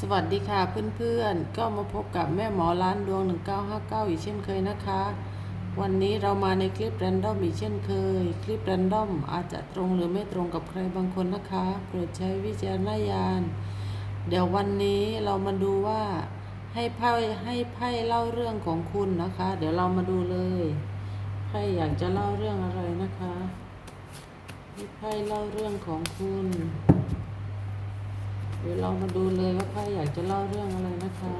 สวัสดีค่ะเพื่อนๆ ก็มาพบกับแม่หมอร้านดวง 1959 อีกเช่นเคยนะคะ วันนี้เรามาในคลิปแรนดอมอีกเช่นเคย คลิปแรนดอมอาจจะตรงหรือไม่ตรงกับใครบางคนนะคะ โปรดใช้วิจารณญาณ เดี๋ยววันนี้เรามาดูว่าให้ไพ่ให้ไพ่เล่าเรื่องของคุณนะคะ เดี๋ยวเรามาดูเลยไพ่อยากจะเล่าเรื่องอะไรนะคะให้ไพ่เล่าเรื่องของคุณ เรามาดูเลยว่าไพ่อยากจะเล่าเรื่องอะไรนะคะ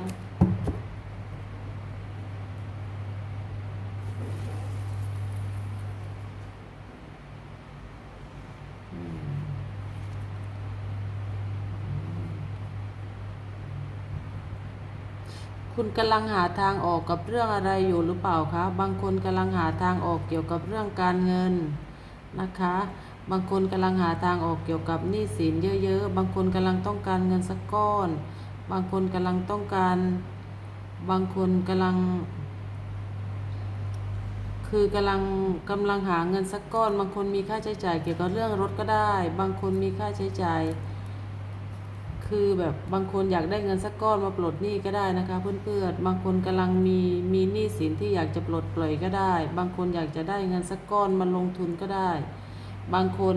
คุณกำลังหาทางออกกับเรื่องอะไรอยู่หรือเปล่าคะ บางคนกำลังหาทางออกเกี่ยวกับเรื่องการเงินนะคะ บางคนกำลังหาทางออกเกี่ยวกับหนี้สินเยอะๆ บางคนกำลังต้องการเงินสักก้อน บางคนกำลังต้องการ บางคนกำลัง คือกำลังกำลังหาเงินสักก้อน บางคนมีค่าใช้จ่ายเกี่ยวกับเรื่องรถก็ได้ บางคนมีค่าใช้จ่าย คือแบบบางคนอยากได้เงินสักก้อนมาปลดหนี้ก็ได้นะคะเพื่อนๆ บางคนกำลังมีมีหนี้สินที่อยากจะปลดปล่อยก็ได้ บางคนอยากจะได้เงินสักก้อนมาลงทุนก็ได้ บางคน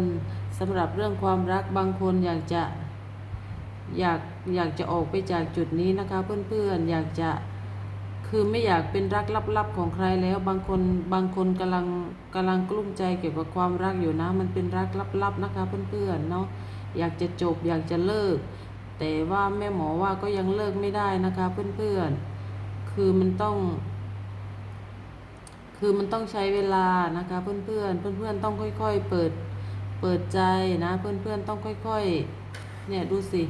สำหรับเรื่องความรักบางคนอยากจะอยากอยากจะออกไปจากจุดนี้นะคะเพื่อนๆอยากจะคือไม่อยากเป็นรักลับๆของใครแล้วบางคนบางคนกำลังกำลังกลุ้มใจเกี่ยวกับความรักอยู่นะ มันเป็นรักลับๆนะคะเพื่อนๆเนาะอยากจะจบอยากจะเลิก แต่ว่าแม่หมอว่าก็ยังเลิกไม่ได้นะคะเพื่อนๆคือมันต้อง คือมันต้องใช้เวลานะคะ เพื่อนๆเพื่อนๆต้องค่อย ๆ เปิดเปิดใจนะเพื่อนๆต้องค่อย ๆ เนี่ยดูสิ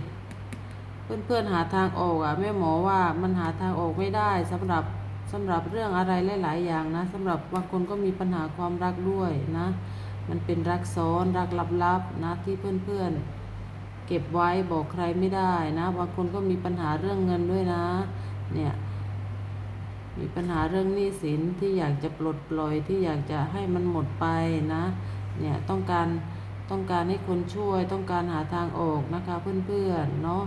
เพื่อนๆหาทางออกอะแม่หมอว่ามันหาทางออกไม่ได้สำหรับสำหรับเรื่องอะไรหลาย ๆ อย่างนะสำหรับบางคนก็มีปัญหาความรักด้วยนะ มันเป็นรักซ้อนรักลับๆนะที่เพื่อนๆเก็บไว้บอกใครไม่ได้นะบางคนก็มีปัญหาเรื่องเงินด้วยนะ เนี่ย มีปัญหาเรื่องหนี้สินที่อยากจะปลดปล่อยที่อยากจะให้มันหมดไปนะ เนี่ยต้องการต้องการให้คนช่วยต้องการหาทางออกนะคะเพื่อนๆเนาะ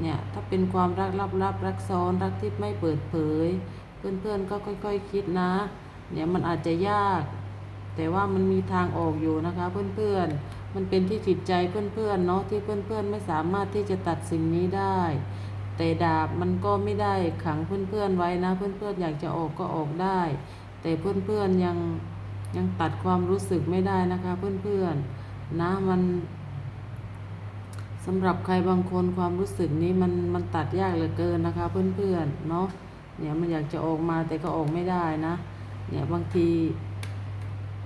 เนี่ยถ้าเป็นความรักลับๆรักซ้อนรักที่ไม่เปิดเผย เพื่อนๆก็ค่อยๆคคิดนะ เนี่ยมันอาจจะยาก แต่ว่ามันมีทางออกอยู่นะคะเพื่อนๆมันเป็นที่จิตใจเพื่อนๆเนาะที่เพื่อนๆไม่สามารถที่จะตัดสิ่งนี้ได้ แต่ดาบมันก็ไม่ได้ขังเพื่อนๆไว้นะ เพื่อนๆอยากจะออกก็ออกได้ แต่เพื่อนๆยังยังตัดความรู้สึกไม่ได้นะคะ เพื่อนๆนะมันสำหรับใครบางคนความรู้สึกนี้มันมันตัดยากเหลือเกินนะคะ เพื่อนๆเนาะเนี่ยมันอยากจะออกมาแต่ก็ออกไม่ได้นะเนี่ยบางที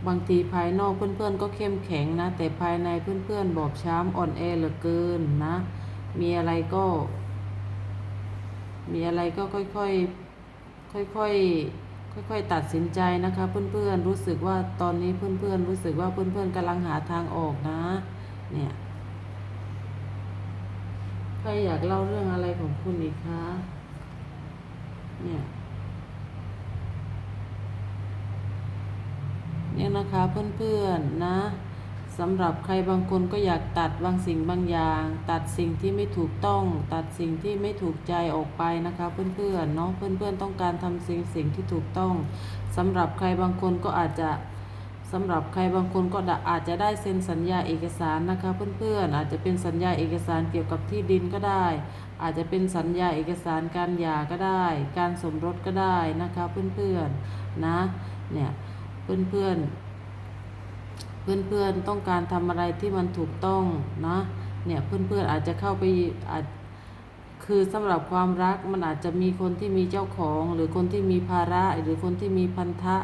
บางทีภายนอกเพื่อนๆก็เข้มแข็งนะ แต่ภายในเพื่อนๆบอบช้ำอ่อนแอเหลือเกินนะ มีอะไรก็ มีอะไรก็ค่อยๆ ค่อยๆ ค่อยๆ ตัดสินใจนะคะ เพื่อนๆ รู้สึกว่าตอนนี้เพื่อนๆ รู้สึกว่าเพื่อนๆกำลังหาทางออกนะ เนี่ยใครอยากเล่าเรื่องอะไรของคุณอีกคะ เนี่ยเนี่ยนะคะเพื่อนๆ นะ สำหรับใครบางคนก็อยากตัดบางสิ่งบางอย่าง ตัดสิ่งที่ไม่ถูกต้อง ตัดสิ่งที่ไม่ถูกใจออกไปนะคะ เพื่อนๆเนาะเพื่อนๆต้องการทำสิ่งสิ่งที่ถูกต้องสำหรับใครบางคนก็อาจจะสำหรับใครบางคนก็อาจจะได้เซ็นสัญญาเอกสารนะคะเพื่อนๆอาจจะเป็นสัญญาเอกสารเกี่ยวกับที่ดินก็ได้ อาจจะเป็นสัญญาเอกสารการหย่าก็ได้ การสมรสก็ได้นะคะเพื่อนๆนะเนี่ยเพื่อนๆ เพื่อนๆต้องการทำอะไรที่มันถูกต้องนะเนี่ยเพื่อนๆอาจจะเข้าไปอาจคือสำหรับความรักมันอาจจะมีคนที่มีเจ้าของ หรือคนที่มีภาระหรือคนที่มีพันธะ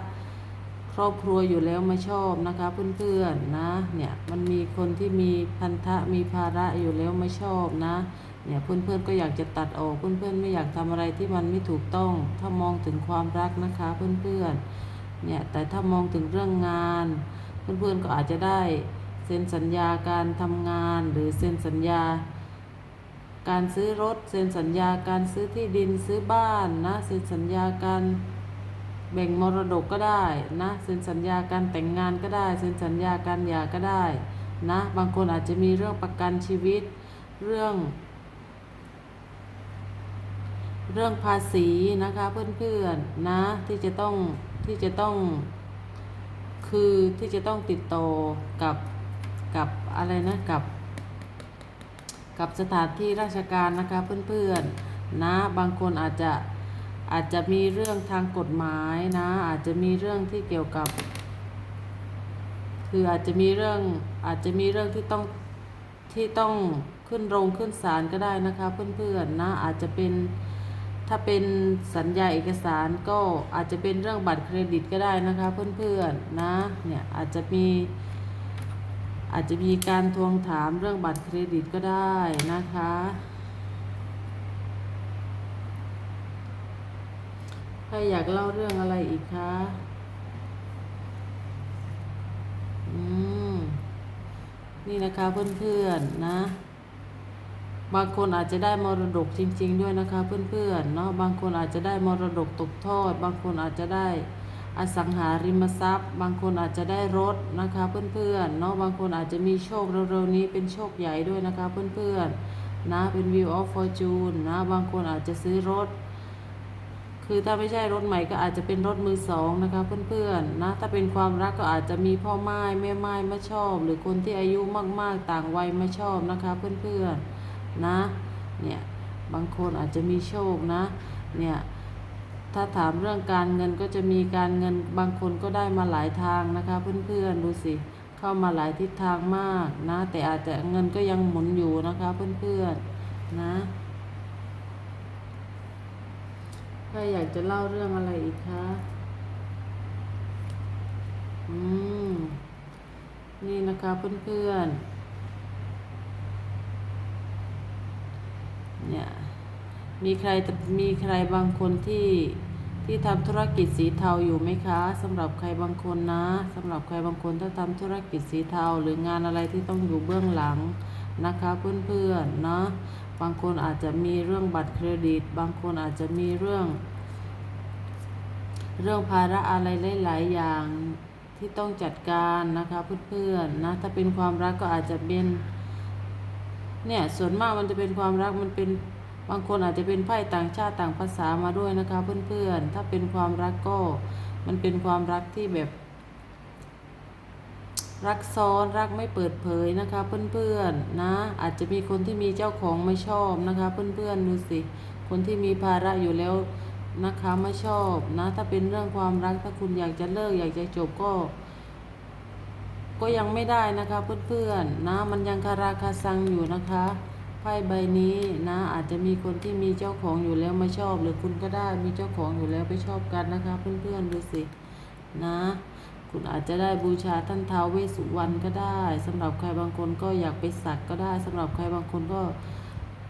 ครอบครัวอยู่แล้วไม่ชอบนะคะเพื่อนๆนะเนี่ยมันมีคนที่มีพันธะมีภาระอยู่แล้วไม่ชอบนะเนี่ยเพื่อนๆก็อยากจะตัดออกเพื่อนๆไม่อยากทำอะไรที่มันไม่ถูกต้อง ถ้ามองถึงความรักนะคะเพื่อนๆเนี่ยแต่ถ้ามองถึงเรื่องงาน เพื่อนๆก็อาจจะได้เซ็นสัญญาการทำงานหรือเซ็นสัญญา การซื้อรถ เซ็นสัญญาการซื้อที่ดินซื้อบ้านนะเซ็นสัญญาการแบ่งมรดกก็ได้นะเซ็นสัญญาการแต่งงานก็ได้เซ็นสัญญาการหย่าก็ได้นะบางคนอาจจะมีเรื่องประกันชีวิต เรื่อง เรื่องภาษีนะคะเพื่อนๆนะที่จะต้องที่จะต้อง คือที่จะต้องติดต่อกับกับอะไรนะกับ กับสถานที่ราชการนะคะเพื่อนๆนะบางคนอาจจะอาจจะมีเรื่องทางกฎหมายนะ อาจจะมีเรื่องที่เกี่ยวกับ คืออาจจะมีเรื่องอาจจะมีเรื่องที่ต้องที่ต้องขึ้นโรงขึ้นศาลก็ได้นะคะเพื่อนๆนะอาจจะเป็น ถ้าเป็นสัญญาเอกสารก็อาจจะเป็นเรื่องบัตรเครดิตก็ได้นะคะเพื่อนๆนะเนี่ยอาจจะมี อาจจะมีการทวงถามเรื่องบัตรเครดิตก็ได้นะคะ ใครอยากเล่าเรื่องอะไรอีกคะอืมนี่นะคะเพื่อนๆนะ บางคนอาจจะได้มรดกจริง ๆ ด้วยนะคะ เพื่อนๆเนาะบางคนอาจจะได้มรดกตกทอด บางคนอาจจะได้อสังหาริมทรัพย์ บางคนอาจจะได้รถนะคะ เพื่อนๆเนาะบางคนอาจจะมีโชคเร็วๆนี้เป็นโชคใหญ่ด้วยนะคะเพื่อนๆนะเป็น View of Fortune นะบางคนอาจจะซื้อรถ คือถ้าไม่ใช่รถใหม่ก็อาจจะเป็นรถมือสองนะคะเพื่อนๆนะถ้าเป็นความรักก็อาจจะมีพ่อไม้แม่ไม้มาชอบ หรือคนที่อายุมากๆต่างวัยมาชอบนะคะเพื่อนๆ นะ เนี่ย บางคนอาจจะมีโชคนะ เนี่ย ถ้าถามเรื่องการเงินก็จะมีการเงินบางคนก็ได้มาหลายทางนะคะ เพื่อนๆดูสิเข้ามาหลายทิศทางมากนะ แต่อาจจะเงินก็ยังหมุนอยู่นะคะเพื่อนๆนะถ้าอยากจะเล่าเรื่องอะไรอีกคะอืมนี่นะคะเพื่อนๆ เนี่ยมีใครมีใครบางคนที่ที่ทำธุรกิจสีเทาอยู่ไหมคะสำหรับใครบางคนนะสำหรับใครบางคนถ้าทำธุรกิจสีเทาหรืองานอะไรที่ต้องอยู่เบื้องหลังนะคะเพื่อนๆนะบางคนอาจจะมีเรื่องบัตรเครดิต บางคนอาจจะมีเรื่อง เรื่องภาระอะไรหลาย ๆ อย่างที่ต้องจัดการนะคะเพื่อนๆนะถ้าเป็นความรักก็อาจจะเป็น เนี่ยส่วนมากมันจะเป็นความรักมันเป็นบางคนอาจจะเป็นไพ่ต่างชาติต่างภาษามาด้วยนะคะเพื่อนๆ ถ้าเป็นความรักก็มันเป็นความรักที่แบบ รักซ้อนรักไม่เปิดเผยนะคะเพื่อนๆนะ อาจจะมีคนที่มีเจ้าของไม่ชอบนะคะเพื่อนๆดูสิคนที่มีภาระอยู่แล้วนะคะไม่ชอบนะ ถ้าเป็นเรื่องความรักถ้าคุณอยากจะเลิกอยากจะจบก็ ก็ยังไม่ได้นะคะเพื่อนๆนะมันยังคาราคาซังอยู่นะคะไพ่ใบนี้นะอาจจะมีคนที่มีเจ้าของอยู่แล้วไม่ชอบ หรือคุณก็ได้มีเจ้าของอยู่แล้วไปชอบกันนะคะ เพื่อนๆดูสินะ คุณอาจจะได้บูชาท่านท้าวเวสสุวรรณก็ได้สำหรับใครบางคนก็อยากไปสักก็ได้สำหรับใครบางคนก็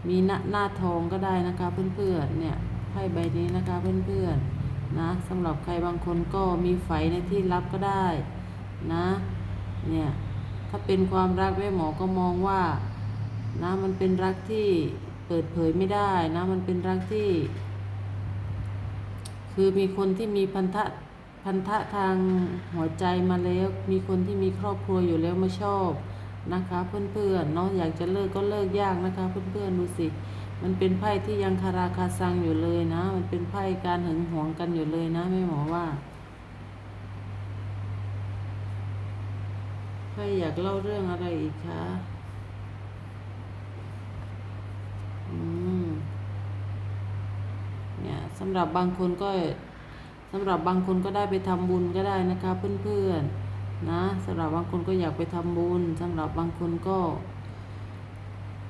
มีหน้าหน้าทองก็ได้นะคะเพื่อนๆเนี่ยไพ่ใบนี้นะคะเพื่อนๆนะสำหรับใครบางคนก็มีไฟในที่ลับก็ได้นะ เนี่ยถ้าเป็นความรักแม่หมอก็มองว่านะมันเป็นรักที่เปิดเผยไม่ได้นะมันเป็นรักที่ คือมีคนที่มีพันธะพันธะทางหัวใจมาแล้ว มีคนที่มีครอบครัวอยู่แล้วมาชอบนะคะเพื่อนๆเนาะอยากจะเลิกก็เลิกยากนะคะเพื่อนๆดูสิ มันเป็นไพ่ที่ยังคาราคาซังอยู่เลยนะ มันเป็นไพ่การหึงหวงกันอยู่เลยนะแม่หมอว่า ใครอยากเล่าเรื่องอะไรอีกคะอืมเนี่ยสำหรับบางคนก็สำหรับบางคนก็ได้ไปทำบุญก็ได้นะคะ เพื่อนๆนะสำหรับบางคนก็อยากไปทำบุญสำหรับบางคนก็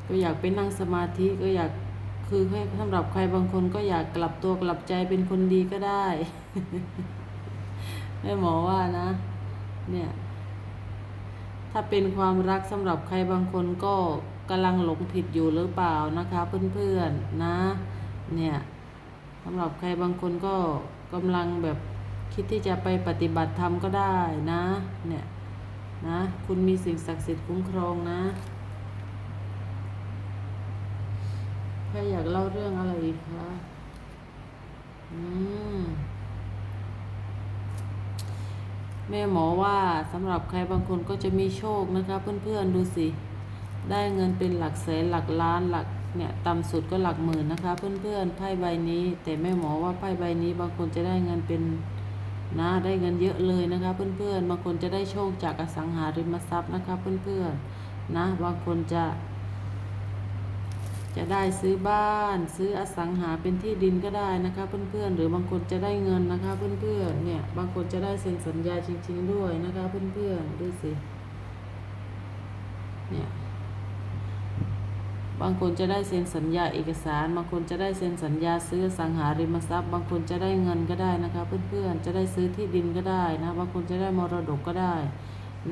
ก็อยากไปนั่งสมาธิก็อยากคือให้สำหรับใครบางคนก็อยากกลับตัวกลับใจเป็นคนดีก็ได้แม่หมอว่านะ เนี่ย ถ้าเป็นความรักสำหรับใครบางคนก็กำลังหลงผิดอยู่หรือเปล่านะคะเพื่อนๆนะ เนี่ยสำหรับใครบางคนก็กำลังแบบคิดที่จะไปปฏิบัติธรรมก็ได้นะ เนี่ยนะ คุณมีสิ่งศักดิ์สิทธิ์คุ้มครองนะใครอยากเล่าเรื่องอะไรอีกคะ อืม แม่หมอว่าสำหรับใครบางคนก็จะมีโชคนะคะเพื่อนๆดูสิ ได้เงินเป็นหลักแสนหลักล้านหลักเนี่ยต่ำสุดก็หลักหมื่นนะคะ เพื่อนๆไพ่ใบนี้ แต่แม่หมอว่าไพ่ใบนี้ บางคนจะได้เงินเป็นนะได้เงินเยอะเลยนะคะ เพื่อนๆบางคนจะได้โชคจากอสังหาริมทรัพย์นะคะ เพื่อนๆนะบางคนจะ จะได้ซื้อบ้าน ซื้ออสังหาเป็นที่ดินก็ได้นะคะ เพื่อนๆ หรือบางคนจะได้เงินนะคะ เพื่อนๆเนี่ยบางคนจะได้เซ็นสัญญาจริง ๆ ด้วยนะคะ เพื่อนๆดูสิเนี่ยบางคนจะได้เซ็นสัญญาเอกสาร บางคนจะได้เซ็นสัญญาซื้ออสังหาริมทรัพย์ บางคนจะได้เงินก็ได้นะคะ เพื่อนๆ จะได้ซื้อที่ดินก็ได้นะ บางคนจะได้มรดกก็ได้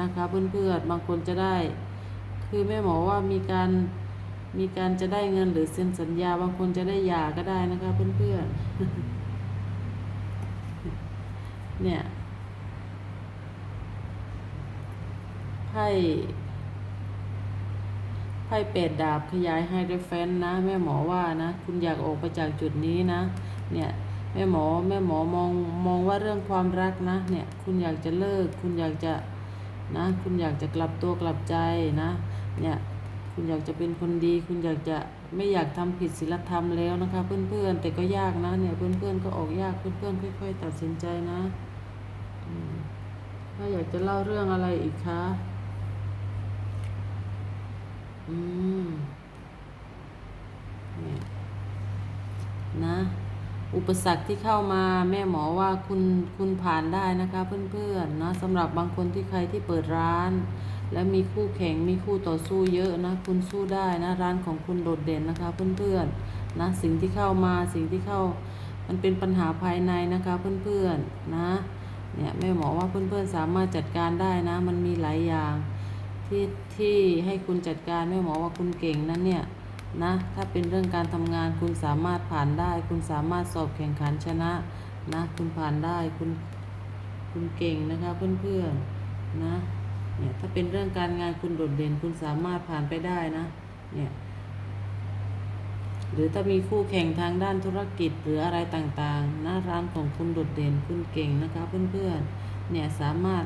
นะคะ เพื่อนๆ บางคนจะได้ คือแม่หมอว่ามีการ มีการจะได้เงินหรือเซ็นสัญญาบางคนจะได้หย่าก็ได้นะคะเพื่อนๆ เนี่ยไพ่ไพ่เป็ดดาบขยายไฮเดรแฟนนะ แม่หมอว่านะ คุณอยากออกไปจากจุดนี้นะ เนี่ยแม่หมอแม่หมอมองมองว่าเรื่องความรักนะ เนี่ย คุณอยากจะเลิก คุณอยากจะนะ คุณอยากจะกลับตัวกลับใจนะ เนี่ย คุณอยากจะเป็นคนดี คุณอยากจะไม่อยากทำผิดศีลธรรมแล้วนะคะ เพื่อนๆ แต่ก็ยากนะเนี่ยเพื่อนๆก็ออกยากเพื่อนๆค่อย ๆ ตัดสินใจนะถ้าอยากจะเล่าเรื่องอะไรอีกคะอืมเนี่ยนะ อุปสรรคที่เข้ามาแม่หมอว่าคุณคุณผ่านได้นะคะ เพื่อนๆนะสำหรับบางคนที่ใครที่เปิดร้าน และมีคู่แข่งมีคู่ต่อสู้เยอะนะคุณสู้ได้นะร้านของคุณโดดเด่นนะคะ เพื่อนๆนะสิ่งที่เข้ามาสิ่งที่เข้ามันเป็นปัญหาภายในนะคะเพื่อนๆนะเนี่ยแม่หมอว่าเพื่อนๆสามารถจัดการได้นะ มันมีหลายอย่างที่ที่ให้คุณจัดการแม่หมอว่าคุณเก่งนั้นเนี่ยนะถ้าเป็นเรื่องการทำงานคุณสามารถผ่านได้ คุณสามารถสอบแข่งขันชนะนะ คุณผ่านได้คุณคุณเก่งนะคะเพื่อนๆนะ เนี่ยถ้าเป็นเรื่องการงานคุณโดดเด่นคุณสามารถผ่านไปได้นะ เนี่ย หรือถ้ามีคู่แข่งทางด้านธุรกิจหรืออะไรต่างๆนะร้านของคุณโดดเด่นคุณเก่งนะคะ เพื่อนๆ เนี่ยสามารถ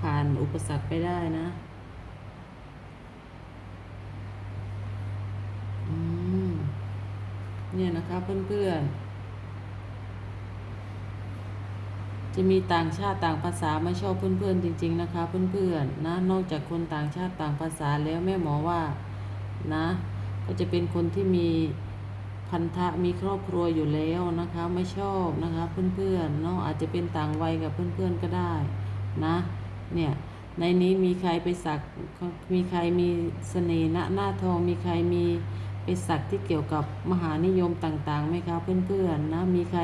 ผ่านอุปสรรคไปได้นะอืมเนี่ยนะคะเพื่อนๆ จะมีต่างชาติต่างภาษาไม่ชอบเพื่อนๆจริง ๆ นะคะ เพื่อนๆนะนอกจากคนต่างชาติต่างภาษาแล้วแม่หมอว่านะ ก็จะเป็นคนที่มีพันธะมีครอบครัวอยู่แล้วนะคะ ไม่ชอบนะคะ เพื่อนๆเนาะอาจจะเป็นต่างวัยกับเพื่อนๆก็ได้นะ เนี่ยในนี้มีใครไปสักมีใครมีเสน่ห์หน้าทองมีใครมีไปสักที่เกี่ยวกับมหานิยมต่างๆไหมคะเพื่อนๆนะมีใคร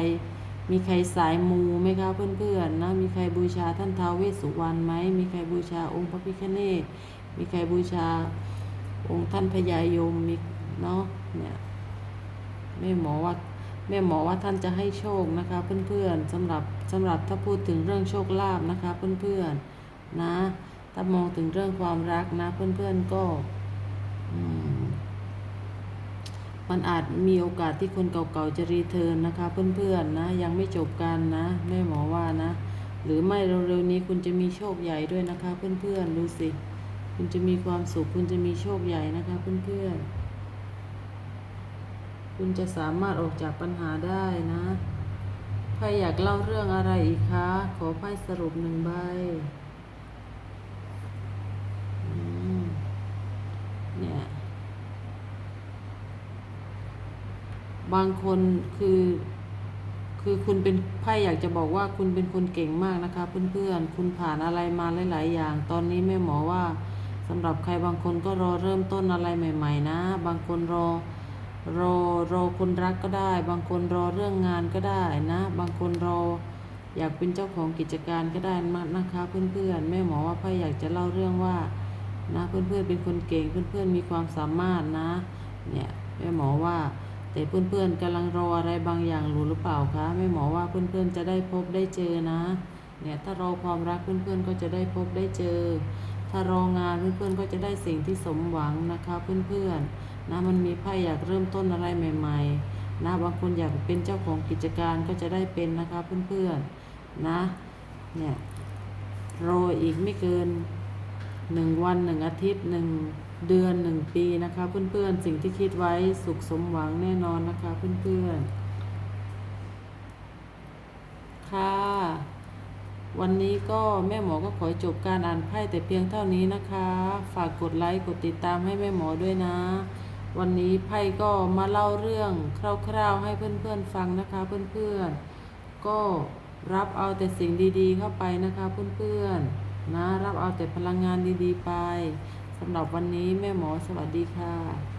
มีใครสายมูไหมคะเพื่อนๆนะมีใครบูชาท่านท้าวเวสสุวรรณไหมมีใครบูชาองค์พระพิฆเนศมีใครบูชาองค์ท่านพญายมมีเนาะเนี่ยแม่หมอว่าแม่หมอว่าท่านจะให้โชคนะคะ เพื่อนๆสำหรับสำหรับถ้าพูดถึงเรื่องโชคลาภนะคะ เพื่อนๆนะถ้ามองถึงเรื่องความรักนะ เพื่อนๆก็ อืม มันอาจมีโอกาสที่คนเก่าๆจะรีเทิร์นนะคะ เพื่อนๆนะ ยังไม่จบกันนะแม่หมอว่านะ หรือไม่เร็วๆนี้คุณจะมีโชคใหญ่ด้วยนะคะ เพื่อนๆดูสิ คุณจะมีความสุข คุณจะมีโชคใหญ่นะคะ เพื่อนๆคุณจะสามารถออกจากปัญหาได้นะใครอยากเล่าเรื่องอะไรอีกคะ ขอไพ่สรุปหนึ่งใบอืมเนี่ย บางคนคือคือคุณเป็นไพ่อยากจะบอกว่าคุณเป็นคนเก่งมากนะคะ เพื่อนๆ คุณผ่านอะไรมาหลาย ๆ อย่าง ตอนนี้แม่หมอว่าสำหรับใครบางคนก็รอเริ่มต้นอะไรใหม่ ๆ นะ บางคนรอรอรอคนรักก็ได้ บางคนรอเรื่องงานก็ได้นะ บางคนรออยากเป็นเจ้าของกิจการก็ได้นะคะเพื่อนๆแม่หมอว่าไพ่อยากจะเล่าเรื่องว่านะเพื่อนๆเป็นคนเก่งเพื่อนๆมีความสามารถนะ เนี่ยแม่หมอว่า แต่เพื่อนๆกำลังรออะไรบางอย่างรู้หรือเปล่าคะแม่หมอว่าเพื่อนๆจะได้พบได้เจอนะ เนี่ยถ้ารอความรักเพื่อนๆก็จะได้พบได้เจอ ถ้ารองานเพื่อนๆก็จะได้สิ่งที่สมหวังนะคะเพื่อนๆนะมันมีไพ่อยากเริ่มต้นอะไรใหม่ๆนะบางคนอยากเป็นเจ้าของกิจการก็จะได้เป็นนะคะเพื่อนๆนะเนี่ยรออีกไม่เกินหนึ่งวันหนึ่งอาทิตย์หนึ่ง เดือนหนึ่งปีนะคะ เพื่อนๆ สิ่งที่คิดไว้สุขสมหวังแน่นอนนะคะ เพื่อนๆ ค่ะ วันนี้ก็แม่หมอก็ขอจบการอ่านไพ่แต่เพียงเท่านี้นะคะ ฝากกดไลค์กดติดตามให้แม่หมอด้วยนะ วันนี้ไพ่ก็มาเล่าเรื่องคร่าวๆ ให้เพื่อนๆ ฟังนะคะ เพื่อนๆ ก็รับเอาแต่สิ่งดีๆ เข้าไปนะคะ เพื่อนๆ นะ รับเอาแต่พลังงานดีๆ ไป สำหรับวันนี้แม่หมอสวัสดีค่ะ